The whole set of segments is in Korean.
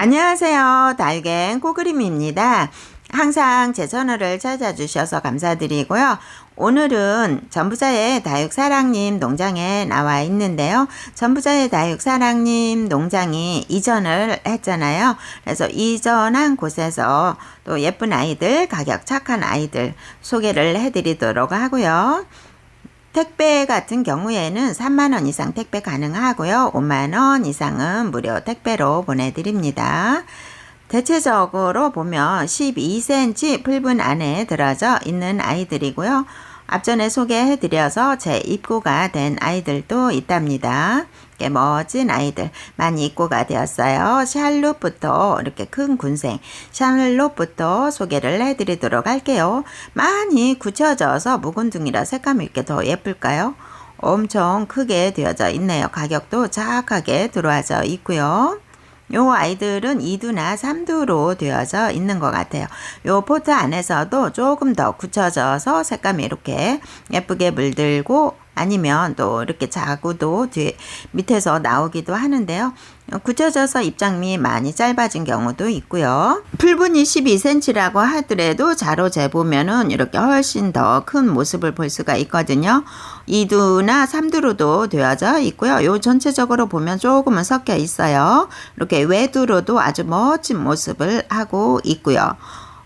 안녕하세요. 달갱 꼬그림입니다. 항상 제 채널을 찾아주셔서 감사드리고요. 오늘은 전부자의 다육사랑님 농장에 나와 있는데요. 전부자의 다육사랑님 농장이 이전을 했잖아요. 그래서 이전한 곳에서 또 예쁜 아이들, 가격 착한 아이들 소개를 해드리도록 하고요. 택배 같은 경우에는 3만원 이상 택배 가능하고요. 5만원 이상은 무료 택배로 보내드립니다. 대체적으로 보면 12cm 풀분 안에 들어져 있는 아이들이고요. 앞전에 소개해드려서 제 입고가 된 아이들도 있답니다. 이렇게 멋진 아이들 많이 입고가 되었어요. 샬롯부터 이렇게 큰 군생 샬롯부터 소개를 해드리도록 할게요. 많이 굳혀져서 묵은둥이라 색감이 이렇게 더 예쁠까요? 엄청 크게 되어져 있네요. 가격도 작하게 들어와져 있고요. 요 아이들은 2두나 3두로 되어져 있는 것 같아요. 요 포트 안에서도 조금 더 굳혀져서 색감이 이렇게 예쁘게 물들고 아니면 또 이렇게 자구도 뒤 밑에서 나오기도 하는데요. 굳혀져서 입장미 많이 짧아진 경우도 있고요. 풀분이 12cm라고 하더라도 자로 재보면은 이렇게 훨씬 더 큰 모습을 볼 수가 있거든요. 2두나 3두로도 되어져 있고요. 요 전체적으로 보면 조금은 섞여 있어요. 이렇게 외두로도 아주 멋진 모습을 하고 있고요.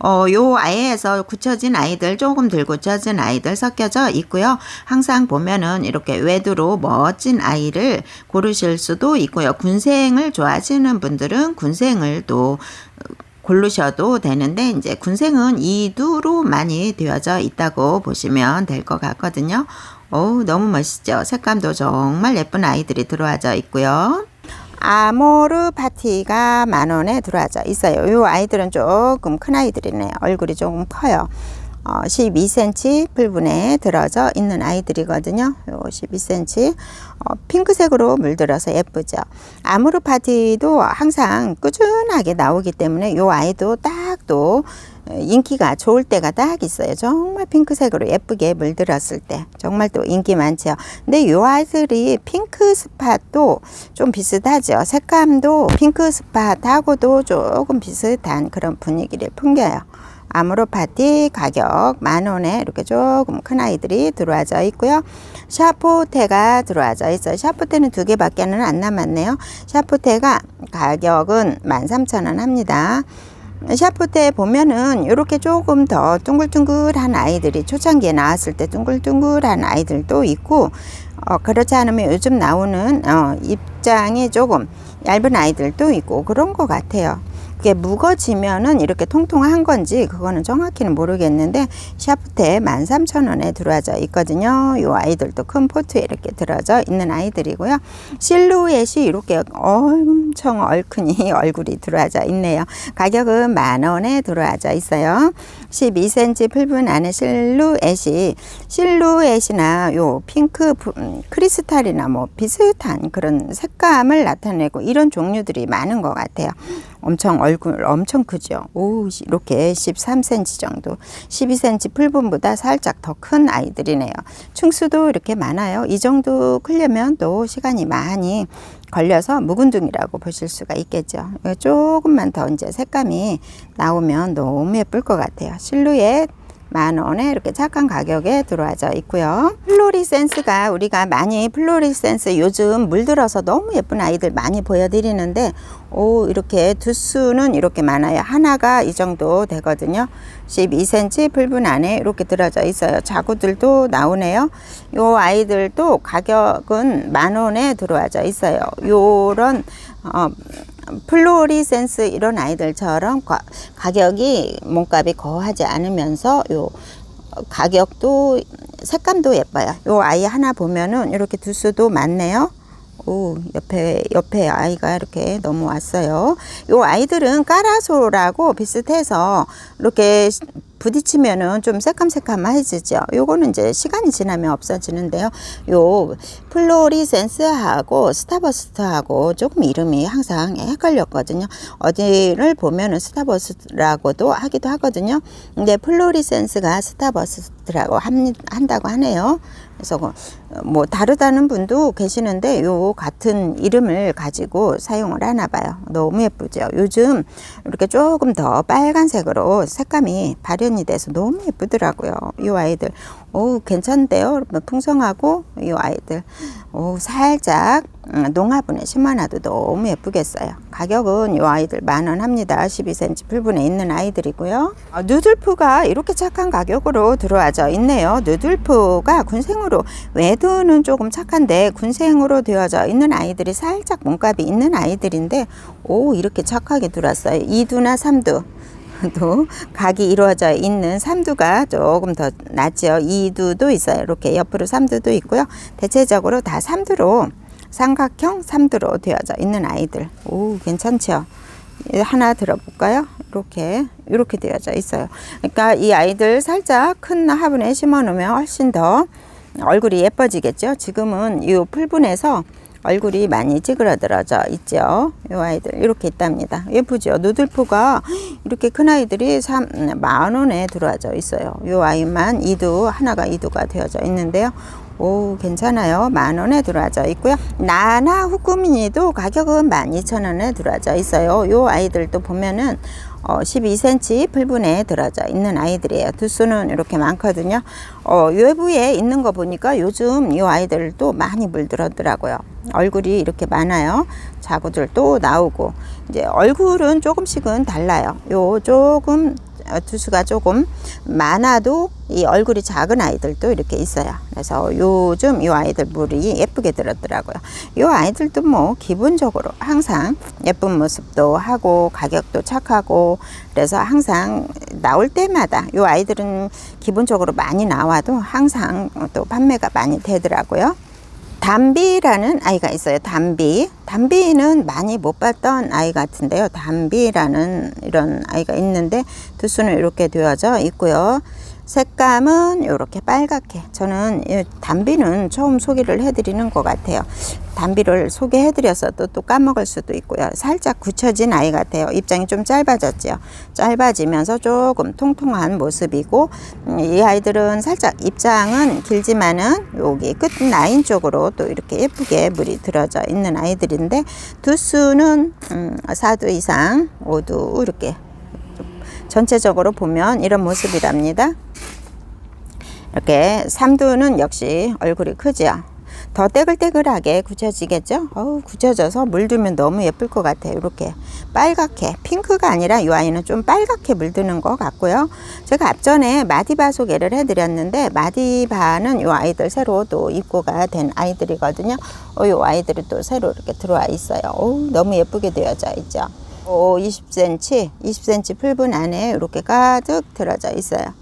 어, 요 아이에서 굳혀진 아이들, 조금 덜 굳혀진 아이들 섞여져 있고요. 항상 보면은 이렇게 외두로 멋진 아이를 고르실 수도 있고요. 군생을 좋아하시는 분들은 군생을 또 고르셔도 되는데 이제 군생은 이두로 많이 되어져 있다고 보시면 될 것 같거든요. 어우 너무 멋있죠. 색감도 정말 예쁜 아이들이 들어와져 있고요. 아모르 파티가 만원에 들어와져 있어요. 이 아이들은 조금 큰 아이들이네요. 얼굴이 조금 커요. 어, 12cm 풀분에 들어져 있는 아이들이거든요. 요 12cm 어, 핑크색으로 물들어서 예쁘죠. 아모르 파티도 항상 꾸준하게 나오기 때문에 요 아이도 딱또 인기가 좋을 때가 딱 있어요. 정말 핑크색으로 예쁘게 물들었을 때 정말 또 인기 많죠. 근데 이 아이들이 핑크 스팟도 좀 비슷하죠. 색감도 핑크 스팟하고도 조금 비슷한 그런 분위기를 풍겨요. 아무로 파티 가격 만원에 이렇게 조금 큰 아이들이 들어와져 있고요. 샤포테가 들어와져 있어요. 샤포테는 두 개밖에 는 안 남았네요. 샤포테가 가격은 13,000원 합니다. 샤프트에 보면은 이렇게 조금 더 둥글둥글한 아이들이 초창기에 나왔을 때 둥글둥글한 아이들도 있고 어, 그렇지 않으면 요즘 나오는 어, 입장이 조금 얇은 아이들도 있고 그런 것 같아요. 그게 무거지면은 이렇게 통통한 건지 그거는 정확히는 모르겠는데 샤프트에 13,000원에 들어와져 있거든요. 이 아이들도 큰 포트에 이렇게 들어져 있는 아이들이고요. 실루엣이 이렇게 엄청 얼큰이 얼굴이 들어와져 있네요. 가격은 만원에 들어와져 있어요. 12cm 풀분 안에 실루엣이 실루엣이나 요 핑크 크리스탈이나 뭐 비슷한 그런 색감을 나타내고 이런 종류들이 많은 것 같아요. 엄청 얼굴 엄청 크죠. 오, 이렇게 13cm 정도. 12cm 풀분보다 살짝 더 큰 아이들이네요. 충수도 이렇게 많아요. 이 정도 크려면 또 시간이 많이 걸려서 묵은둥이라고 보실 수가 있겠죠. 조금만 더 이제 색감이 나오면 너무 예쁠 것 같아요. 실루엣 만 원에 이렇게 착한 가격에 들어와져 있고요. 플로리센스가 우리가 많이 플로리센스 요즘 물들어서 너무 예쁜 아이들 많이 보여드리는데 오 이렇게 두수는 이렇게 많아요. 하나가 이 정도 되거든요. 12cm 풀분 안에 이렇게 들어져 있어요. 자구들도 나오네요. 요 아이들도 가격은 만 원에 들어와져 있어요. 요런 어, 플로리센스 이런 아이들처럼 가, 가격이 몸값이 거하지 않으면서 요 가격도 색감도 예뻐요. 요 아이 하나 보면은 이렇게 두수도 많네요. 오, 옆에, 옆에 아이가 이렇게 넘어왔어요. 요 아이들은 까라소라고 비슷해서 이렇게 부딪히면은 좀 새kam새kam해지죠. 요거는 이제 시간이 지나면 없어지는데요. 요 플로리센스하고 스타버스트하고 조금 이름이 항상 헷갈렸거든요. 어디를 보면은 스타버스트라고도 하기도 하거든요. 근데 플로리센스가 스타버스트라고 한다고 하네요. 그래서 그, 뭐 다르다는 분도 계시는데 요 같은 이름을 가지고 사용을 하나 봐요. 너무 예쁘죠. 요즘 이렇게 조금 더 빨간색으로 색감이 발 현이 돼서 너무 예쁘더라고요. 이 아이들. 오? 여러분 풍성하고 이 아이들. 오, 살짝 음, 농화분에 심어놔도 너무 예쁘겠어요. 가격은 이 아이들 만 원 합니다. 12cm 풀분에 있는 아이들이고요. 아, 누들프가 이렇게 착한 가격으로 들어와져 있네요. 누들프가 군생으로 외두는 조금 착한데 군생으로 되어져 있는 아이들이 살짝 몸값이 있는 아이들인데 오 이렇게 착하게 들어왔어요. 2두나 3두. 도 각이 이루어져 있는 삼두가 조금 더 낫죠. 이두도 있어요. 이렇게 옆으로 삼두도 있고요. 대체적으로 다 삼두로 삼각형 삼두로 되어져 있는 아이들. 오, 괜찮죠? 예, 하나 들어볼까요? 이렇게 이렇게 되어져 있어요. 그러니까 이 아이들 살짝 큰 화분에 심어 놓으면 훨씬 더 얼굴이 예뻐지겠죠. 지금은 이 풀분에서 얼굴이 많이 찌그러들어져 있죠. 이 아이들 이렇게 있답니다. 예쁘죠. 누들포가 이렇게 큰 아이들이 3, 만 원에 들어와져 있어요. 이 아이만 이두 하나가 이두가 되어져 있는데요. 오 괜찮아요. 만 원에 들어와져 있고요. 나나 후꾸미니도 가격은 12,000원에 들어와져 있어요. 이 아이들도 보면은 어, 12cm 풀분에 들어져 있는 아이들이에요. 두수는 이렇게 많거든요. 어, 외부에 있는 거 보니까 요즘 이 아이들도 많이 물들었더라고요. 얼굴이 이렇게 많아요. 자구들도 나오고 이제 얼굴은 조금씩은 달라요. 요 조금 어, 두수가 조금 많아도 이 얼굴이 작은 아이들도 이렇게 있어요. 그래서 요즘 이 아이들 물이 예쁘게 들었더라고요. 이 아이들도 뭐 기본적으로 항상 예쁜 모습도 하고 가격도 착하고 그래서 항상 나올 때마다 이 아이들은 기본적으로 많이 나와도 항상 또 판매가 많이 되더라고요. 담비라는 아이가 있어요. 담비. 담비는 많이 못 봤던 아이 같은데요. 담비라는 이런 아이가 있는데 두 수는 이렇게 되어져 있고요. 색감은 이렇게 빨갛게. 저는 이 담비는 처음 소개를 해드리는 것 같아요. 담비를 소개해드려서 또, 또 까먹을 수도 있고요. 살짝 굳혀진 아이 같아요. 입장이 좀 짧아졌죠. 짧아지면서 조금 통통한 모습이고, 음, 이 아이들은 살짝 입장은 길지만은 여기 끝 라인 쪽으로 또 이렇게 예쁘게 물이 들어져 있는 아이들인데, 두수는 음, 4두 이상, 5두 이렇게 전체적으로 보면 이런 모습이랍니다. 이렇게 삼두는 역시 얼굴이 크죠. 더 떼글떼글하게 굳혀지겠죠? 어우, 굳혀져서 물들면 너무 예쁠 것 같아요. 이렇게 빨갛게 핑크가 아니라 이 아이는 좀 빨갛게 물드는 것 같고요. 제가 앞전에 마디바 소개를 해드렸는데 마디바는 이 아이들 새로 또 입고가 된 아이들이거든요. 어, 이 아이들이 또 새로 이렇게 들어와 있어요. 어우, 너무 예쁘게 되어져 있죠. 오, 20cm, 20cm 풀분 안에 이렇게 가득 들어져 있어요.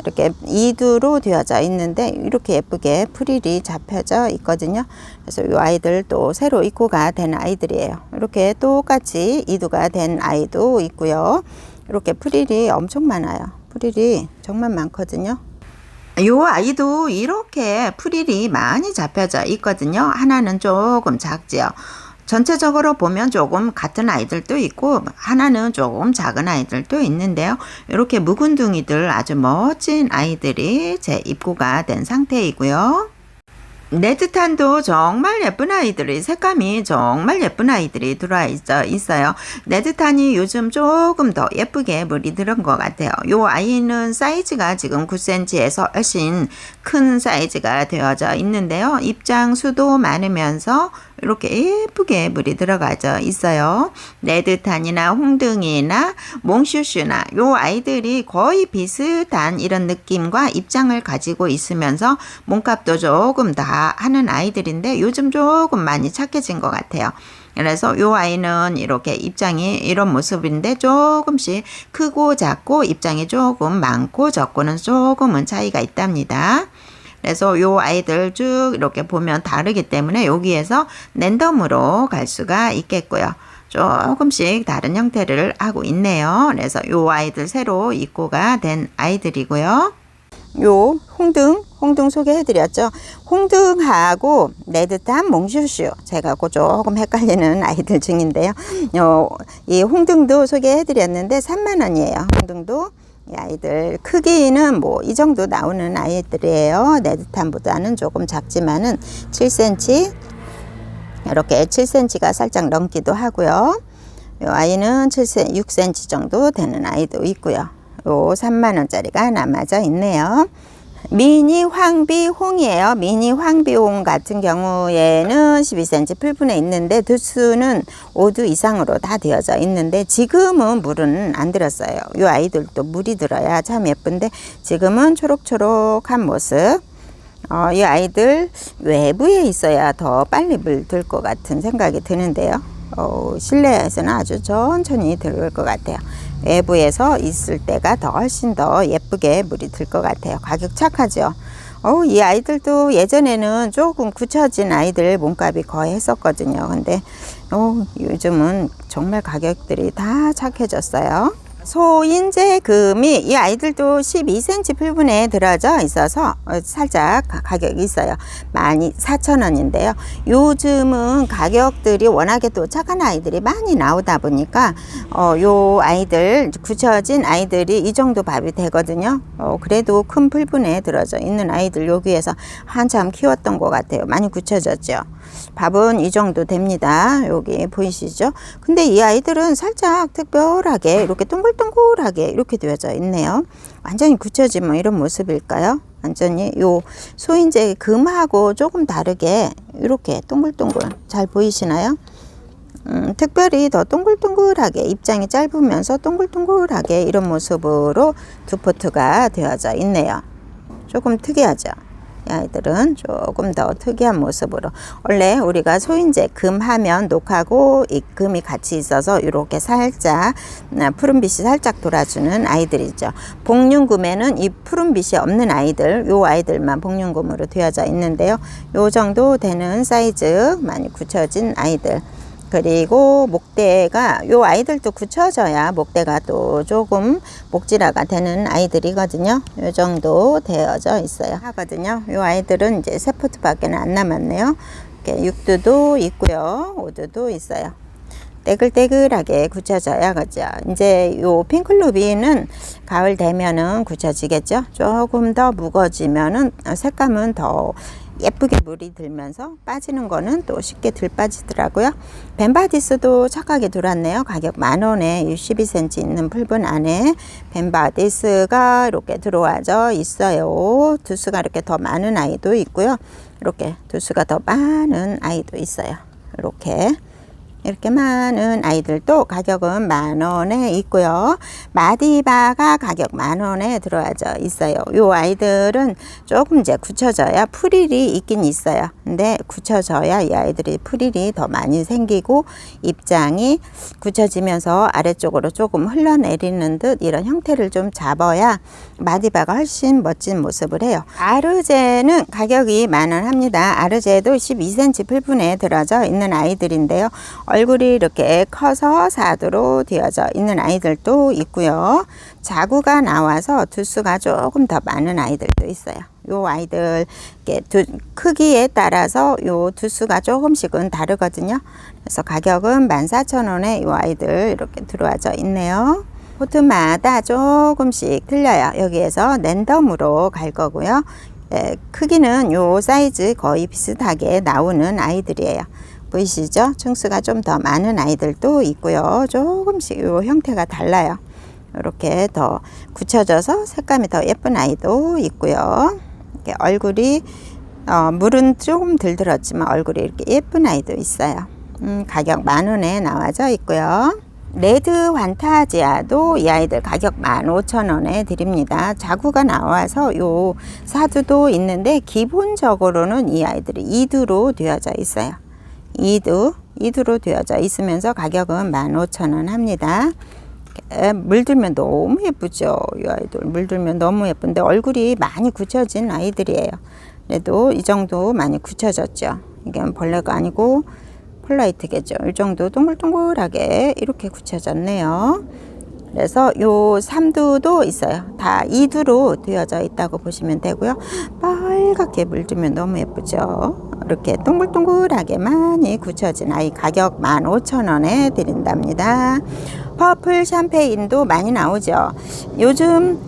이렇게 이두로 되어져 있는데 이렇게 예쁘게 프릴이 잡혀져 있거든요. 그래서 이 아이들 또 새로 입고가 된 아이들이에요. 이렇게 똑같이 이두가 된 아이도 있고요. 이렇게 프릴이 엄청 많아요. 프릴이 정말 많거든요. 요 아이도 이렇게 프릴이 많이 잡혀져 있거든요. 하나는 조금 작지요. 전체적으로 보면 조금 같은 아이들도 있고 하나는 조금 작은 아이들도 있는데요. 이렇게 묵은둥이들 아주 멋진 아이들이 제 입고가 된 상태이고요. 네드탄도 정말 예쁜 아이들이 색감이 정말 예쁜 아이들이 들어와 있어 있어요. 네드탄이 요즘 조금 더 예쁘게 물이 들은 것 같아요. 요 아이는 사이즈가 지금 9cm에서 훨씬 큰 사이즈가 되어져 있는데요. 입장 수도 많으면서 이렇게 예쁘게 물이 들어가져 있어요. 레드탄이나 홍등이나 몽슈슈나 요 아이들이 거의 비슷한 이런 느낌과 입장을 가지고 있으면서 몸값도 조금 다 하는 아이들인데 요즘 조금 많이 착해진 것 같아요. 그래서 요 아이는 이렇게 입장이 이런 모습인데 조금씩 크고 작고 입장이 조금 많고 적고는 조금은 차이가 있답니다. 그래서 요 아이들 쭉 이렇게 보면 다르기 때문에 여기에서 랜덤으로 갈 수가 있겠고요. 조금씩 다른 형태를 하고 있네요. 그래서 요 아이들 새로 입고가 된 아이들이고요. 요 홍등, 홍등 소개해드렸죠. 홍등하고 레드탄 몽슈슈 제가 그 조금 헷갈리는 아이들 중인데요. 요, 이 홍등도 소개해드렸는데 3만 원이에요. 홍등도 이 아이들 크기는 뭐 이 정도 나오는 아이들이에요. 레드탄보다는 조금 작지만은 7cm 이렇게 7cm가 살짝 넘기도 하고요. 요 아이는 7cm, 6cm 정도 되는 아이도 있고요. 요 3만 원짜리가 남아져 있네요. 미니 황비 홍이에요. 미니 황비 홍 같은 경우에는 12cm 풀분에 있는데 두수는 5두 이상으로 다 되어져 있는데 지금은 물은 안 들었어요. 이 아이들도 물이 들어야 참 예쁜데 지금은 초록초록한 모습. 어, 이 아이들 외부에 있어야 더 빨리 물들 것 같은 생각이 드는데요. 어, 실내에서는 아주 천천히 들을 것 같아요. 외부에서 있을 때가 더 훨씬 더 예쁘게 물이 들 것 같아요. 가격 착하죠. 어, 이 아이들도 예전에는 조금 굳혀진 아이들 몸값이 거의 했었거든요. 근데 어, 요즘은 정말 가격들이 다 착해졌어요. 소인재 금이 이 아이들도 12cm 풀분에 들어져 있어서 어, 살짝 가- 가격이 있어요. 14,000원인데요. 요즘은 가격들이 워낙에 또 착한 아이들이 많이 나오다 보니까 어, 요 아이들 굳혀진 아이들이 이 정도 밥이 되거든요. 어, 그래도 큰 풀분에 들어져 있는 아이들 여기에서 한참 키웠던 것 같아요. 많이 굳혀졌죠. 밥은 이 정도 됩니다. 여기 보이시죠? 근데 이 아이들은 살짝 특별하게 이렇게 동글 동글하게 이렇게 되어져 있네요. 완전히 굳혀진 뭐 이런 모습일까요? 완전히 요 소인재 금하고 조금 다르게 이렇게 동글동글 잘 보이시나요? 음, 특별히 더 동글동글하게 입장이 짧으면서 동글동글하게 이런 모습으로 두 포트가 되어져 있네요. 조금 특이하죠. 이 아이들은 조금 더 특이한 모습으로 원래 우리가 소인재 금하면 녹하고 이 금이 같이 있어서 이렇게 살짝 아, 푸른빛이 살짝 돌아주는 아이들이죠. 복륜금에는 이 푸른빛이 없는 아이들, 요 아이들만 복륜금으로 되어져 있는데요. 요 정도 되는 사이즈 많이 굳혀진 아이들. 그리고 목대가 요 아이들도 굳혀져야 목대가 또 조금 목질화가 되는 아이들이거든요. 요 정도 되어져 있어요. 하거든요. 요 아이들은 이제 세 포트 밖에 안 남았네요. 이렇게 육두도 있고요. 오두도 있어요. 떼글떼글하게 굳혀져야 그죠. 이제 요 핑클루비는 가을 되면은 굳혀지겠죠. 조금 더 무거워지면은 색감은 더 예쁘게 물이 들면서 빠지는 거는 또 쉽게 들 빠지더라고요. 벤바디스도 착하게 들어왔네요. 가격 만 원에 12cm 있는 풀분 안에 벤바디스가 이렇게 들어와져 있어요. 두수가 이렇게 더 많은 아이도 있고요. 이렇게 두수가 더 많은 아이도 있어요. 이렇게 이렇게 많은 아이들도 가격은 만 원에 있고요. 마디바가 가격 만 원에 들어와져 있어요. 요 아이들은 조금 이제 굳혀져야 풀일이 있긴 있어요. 근데 굳혀져야 이 아이들이 풀일이 더 많이 생기고 입장이 굳혀지면서 아래쪽으로 조금 흘러내리는 듯 이런 형태를 좀 잡아야 마디바가 훨씬 멋진 모습을 해요. 아르제는 가격이 만원 합니다. 아르제도 12cm 풀분에 들어져 있는 아이들인데요. 얼굴이 이렇게 커서 사두로 되어져 있는 아이들도 있고요. 자구가 나와서 두수가 조금 더 많은 아이들도 있어요. 요 아이들 두, 크기에 따라서 요 두수가 조금씩은 다르거든요. 그래서 가격은 14,000원에 요 아이들 이렇게 들어와져 있네요. 포트마다 조금씩 틀려요. 여기에서 랜덤으로 갈 거고요. 예, 크기는 요 사이즈 거의 비슷하게 나오는 아이들이에요. 보이시죠? 층수가 좀 더 많은 아이들도 있고요. 조금씩 요 형태가 달라요. 이렇게 더 굳혀져서 색감이 더 예쁜 아이도 있고요. 얼굴이 어, 물은 조금 덜 들었지만 얼굴이 이렇게 예쁜 아이도 있어요. 음, 가격 만 원에 나와져 있고요. 레드 환타지아도 이 아이들 가격 15,000원에 드립니다. 자구가 나와서 요 사두도 있는데 기본적으로는 이 아이들이 이두로 되어져 있어요. 이두, 이두로 되어져 있으면서 가격은 15,000원 합니다. 에, 물들면 너무 예쁘죠. 이 아이들 물들면 너무 예쁜데 얼굴이 많이 굳혀진 아이들이에요. 그래도 이 정도 많이 굳혀졌죠. 이게 벌레가 아니고 폴라이트겠죠. 이 정도 동글동글하게 이렇게 굳혀졌네요. 그래서 요 삼두도 있어요. 다 이두로 되어져 있다고 보시면 되고요. 빨갛게 물들면 너무 예쁘죠. 이렇게 동글동글하게 많이 굳혀진 아이 가격 15,000원에 드린답니다. 퍼플 샴페인도 많이 나오죠. 요즘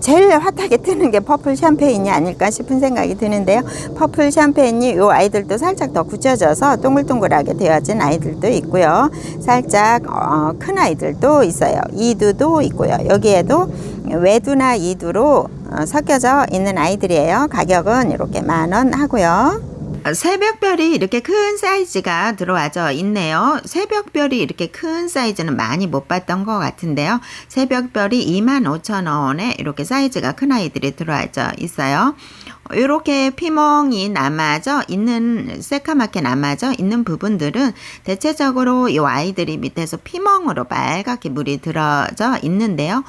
제일 핫하게 뜨는 게 퍼플 샴페인이 아닐까 싶은 생각이 드는데요. 퍼플 샴페인이 요 아이들도 살짝 더 굳혀져서 동글동글하게 되어진 아이들도 있고요. 살짝 어, 큰 아이들도 있어요. 이두도 있고요. 여기에도 외두나 이두로 어, 섞여져 있는 아이들이에요. 가격은 이렇게 만 원 하고요. 새벽별이 이렇게 큰 사이즈가 들어와져 있네요. 새벽별이 이렇게 큰 사이즈는 많이 못 봤던 것 같은데요. 새벽별이 25,000원에 이렇게 사이즈가 큰 아이들이 들어와져 있어요. 이렇게 피멍이 남아져 있는 새까맣게 남아져 있는 부분들은 대체적으로 이 아이들이 밑에서 피멍으로 빨갛게 물이 들어져 있는데요.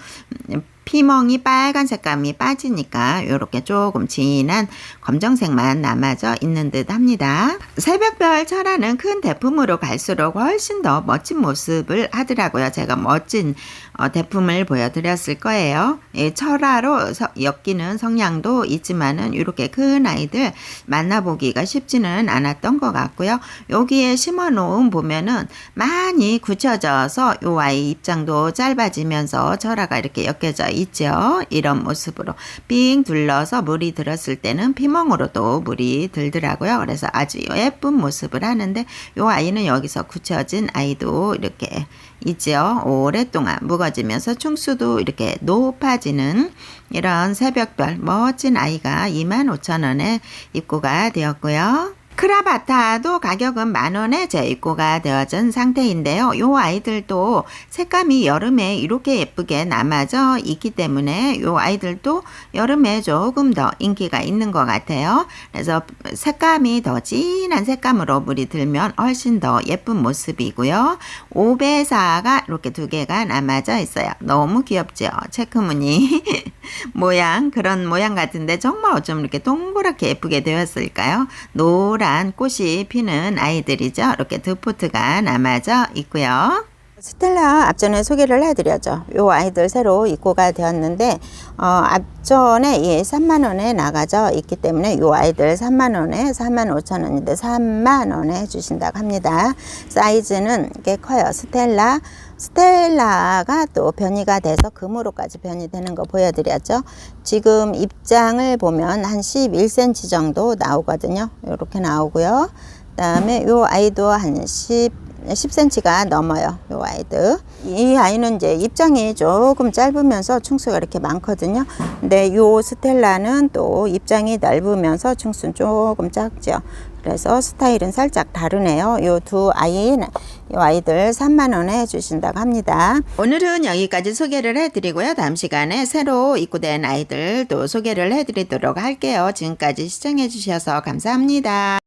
피멍이 빨간 색감이 빠지니까 이렇게 조금 진한 검정색만 남아져 있는 듯 합니다. 새벽별 철화는 큰 대품으로 갈수록 훨씬 더 멋진 모습을 하더라고요. 제가 멋진 어, 대품을 보여드렸을 거예요. 이 철화로 서- 엮이는 성향도 있지만은 이렇게 큰 아이들 만나보기가 쉽지는 않았던 것 같고요. 여기에 심어놓은 보면은 많이 굳혀져서 요 아이 입장도 짧아지면서 철화가 이렇게 엮여져 있죠. 이런 모습으로 삥 둘러서 물이 들었을 때는 피멍 으로도 물이 들더라고요. 그래서 아주 예쁜 모습을 하는데 요 아이는 여기서 굳혀진 아이도 이렇게 있죠. 오랫동안 묵어지면서 충수도 이렇게 높아지는 이런 새벽별 멋진 아이가 25,000원에 입고가 되었고요. 크라바타도 가격은 만 원에 재입고가 되어진 상태인데요. 요 아이들도 색감이 여름에 이렇게 예쁘게 남아져 있기 때문에 요 아이들도 여름에 조금 더 인기가 있는 것 같아요. 그래서 색감이 더 진한 색감으로 물이 들면 훨씬 더 예쁜 모습이고요. 오배사가 이렇게 두 개가 남아져 있어요. 너무 귀엽죠? 체크무늬 모양 그런 모양 같은데 정말 어쩜 이렇게 동그랗게 예쁘게 되었을까요? 노란 꽃이 피는 아이들이죠. 이렇게 두 포트가 남아져 있고요. 스텔라 앞전에 소개를 해드렸죠. 요 아이들 새로 입고가 되었는데 어, 앞전에 예, 3만 원에 나가져 있기 때문에 요 아이들 3만 원에 4만 5천 원인데 3만 원에 해주신다고 합니다. 사이즈는 꽤 커요. 스텔라 스텔라가 또 변이가 돼서 금으로까지 변이되는 거 보여드렸죠. 지금 입장을 보면 한 11cm 정도 나오거든요. 이렇게 나오고요. 그 다음에 요 아이도 한 10. 10cm가 넘어요. 요 아이들. 이 아이는 이제 입장이 조금 짧으면서 충수가 이렇게 많거든요. 근데 요 스텔라는 또 입장이 넓으면서 충수는 조금 작죠. 그래서 스타일은 살짝 다르네요. 요 두 아이, 요 아이들 3만 원에 해주신다고 합니다. 오늘은 여기까지 소개를 해드리고요. 다음 시간에 새로 입고된 아이들 또 소개를 해드리도록 할게요. 지금까지 시청해주셔서 감사합니다.